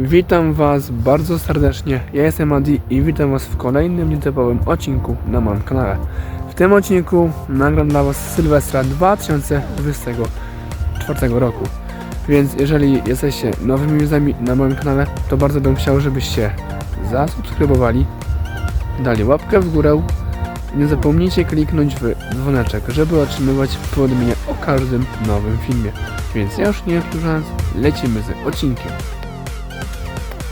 Witam Was bardzo serdecznie. Ja jestem Adi i witam Was w kolejnym nietypowym odcinku na moim kanale. W tym odcinku nagram dla Was Sylwestra 2024 roku. Więc jeżeli jesteście nowymi widzami na moim kanale, to bardzo bym chciał, żebyście zasubskrybowali, dali łapkę w górę i nie zapomnijcie kliknąć w dzwoneczek, żeby otrzymywać powiadomienia o każdym nowym filmie. Więc ja już nie przedłużając, lecimy z odcinkiem.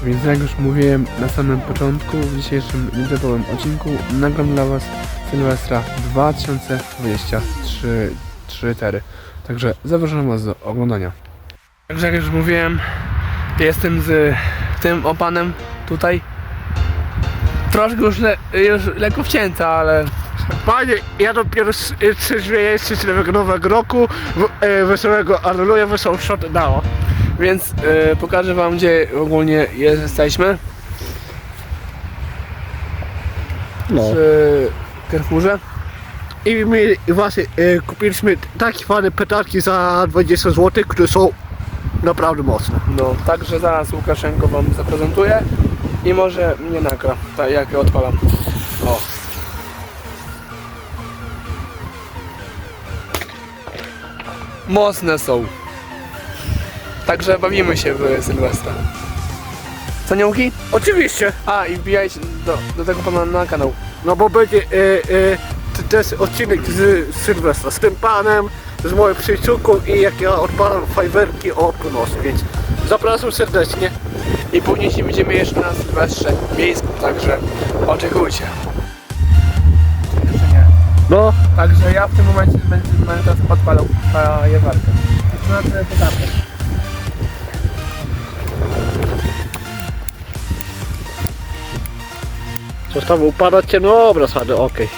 Więc jak już mówiłem na samym początku, w dzisiejszym nietypowym odcinku nagram dla Was Sylwestra 2023 4. Także zapraszam Was do oglądania. Także jak już mówiłem, jestem z tym opanem tutaj. Troszkę już, le, już lekko wcięta, ale Panie, ja dopiero y, trzeźwieję szczęśliwego nowego roku, w- e, wesołego Alleluja, wesołą świąt dało. Więc e, pokażę Wam gdzie ogólnie jesteśmy. No. Przy Carrefourze. I my właśnie e, kupiliśmy takie fajne petarki za 20 zł, które są naprawdę mocne. No, także zaraz Łukaszenko wam zaprezentuje i może mnie nagra, tak jak ja odpalam. O. Mocne są. Także bawimy się w Sylwestra. Co Niałki? Oczywiście, A i wbijajcie do, do tego pana na kanał. no bo będzie e, e, t- to jest odcinek z Sylwestra, z tym panem, z moją przyjaciółką i jak ja odpalam fajwerki o północy, więc zapraszam serdecznie. I później się widzimy jeszcze na Sylwestrze miejskim, także oczekujcie. No, Także ja w tym momencie będę, będę teraz odpalał fajerwerkę. Znaczy petardę. Został upadać ciemno obraz, ale okej.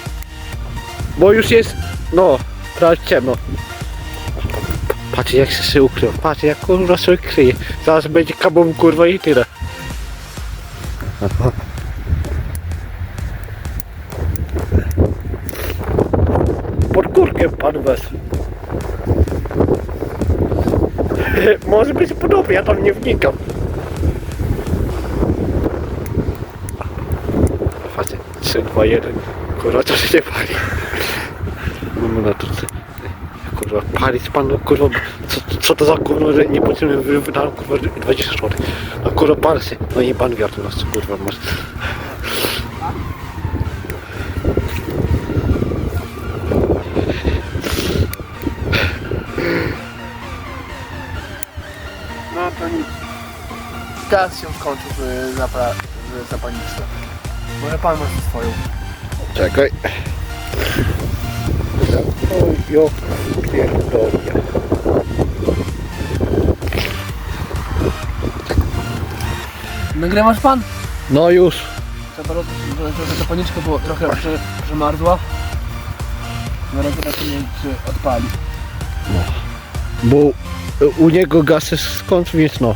Bo już jest, no, prawie ciemno. Patrzcie jak się się ukrył, patrzcie jak kurwa się kryje. Zaraz będzie kabum kurwa i tyle. Pod kurkiem pan bez. Może być podobnie, ja tam nie wnikam. Patrzcie, 3, 2, 1. Kurwa, to się nie pali. Na to. Kurwa, palić pan, no, kurwa, co, co to za kurwa, że nie potrzebny wy- wydałem kurwa 20 zł. No kurwa, pal się. No i pan wiatr nas, kurwa, masz. No to nic. Gaz się skończył w zapalniczce. Może pan ma swoją. Czekaj. Oj, jo, pierdolę. Nagrywasz pan? No już. Trzeba roz- żeby trochę zapalniczka, bo trochę prze, przemarzła. Zaraz zobaczymy czy odpali. Bo u niego gaz jest skończył, więc no.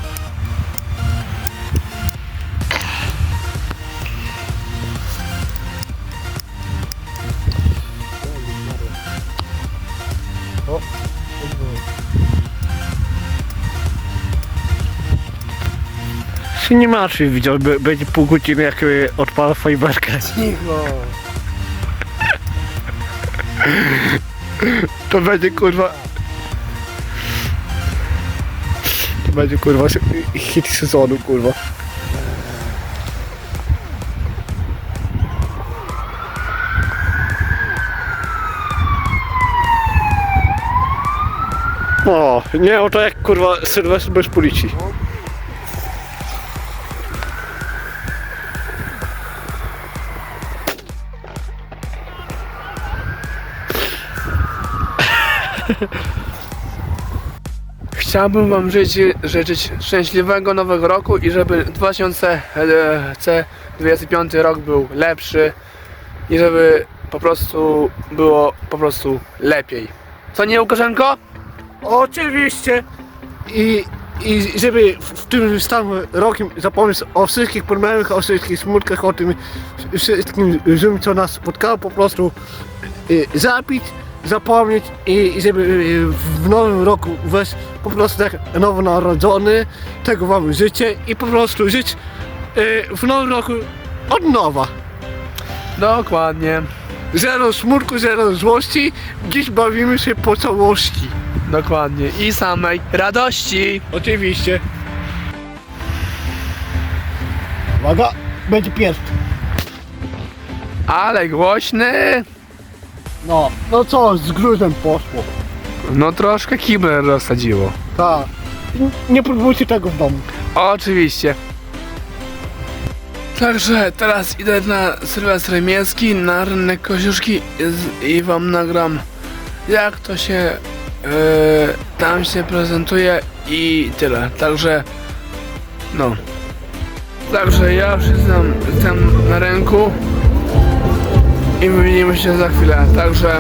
Się nie martwi, widział, b- będzie pół godziny jak y, odpala fajberkę. Cicho. To będzie kurwa. To będzie kurwa hit sezonu kurwa. O, nie, o to jak kurwa Sylwester bez policji. Chciałbym Wam życzyć, szczęśliwego nowego roku i żeby 2025 rok był lepszy i żeby po prostu było po prostu lepiej. Co nie Łukaszenko? Oczywiście. I, i żeby w, w tym samym rokiem zapomnieć o wszystkich problemach, o wszystkich smutkach, o tym wszystkim, złym, co nas spotkało, po prostu y, zapić zapomnieć i i żeby y, w nowym roku wejść po prostu jak nowonarodzony, tego wam życzę i po prostu żyć y, w nowym roku od nowa. Dokładnie. Zero smutku, zero złości, dziś bawimy się po całości. Dokładnie. I samej radości. Oczywiście. Uwaga, będzie pierwszy. Ale głośny. No, no co, z gruzem poszło. No troszkę kibel rozsadziło. Tak. Nie próbujcie tego w domu. Oczywiście. Także teraz idę na Sylwester Miejski, na rynek Koziuszki i wam nagram jak to się tam się prezentuje i tyle. Także no. Także ja już jestem, jestem na rynku i widzimy się za chwilę. Także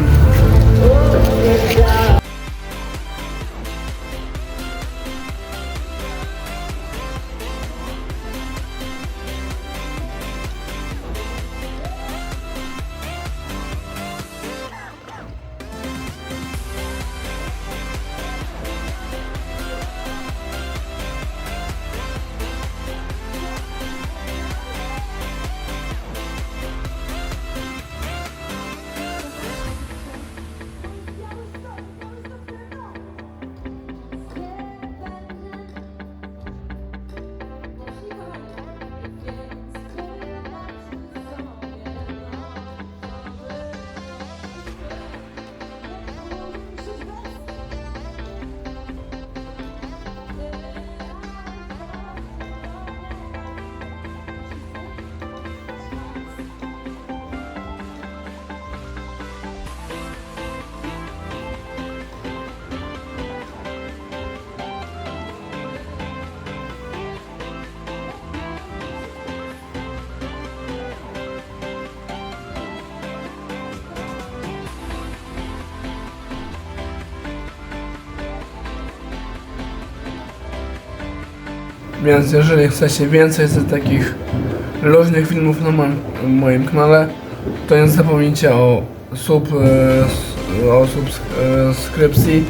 Więc jeżeli chcecie więcej z takich luźnych filmów na moim, moim kanale, to nie zapomnijcie o sub, e, o subskrypcji,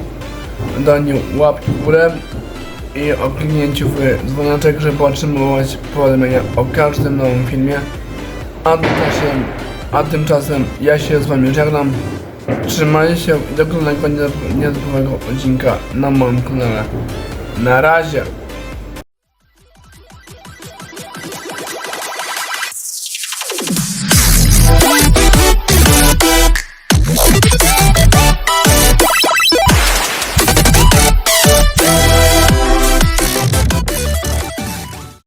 daniu łapki w górę i o kliknięciu w dzwoneczek, żeby otrzymywać powiadomienia o każdym nowym filmie. A tymczasem, a tymczasem ja się z wami żegnam. Trzymajcie się i do kolejnego niezapomnianego odcinka na moim kanale. Na razie!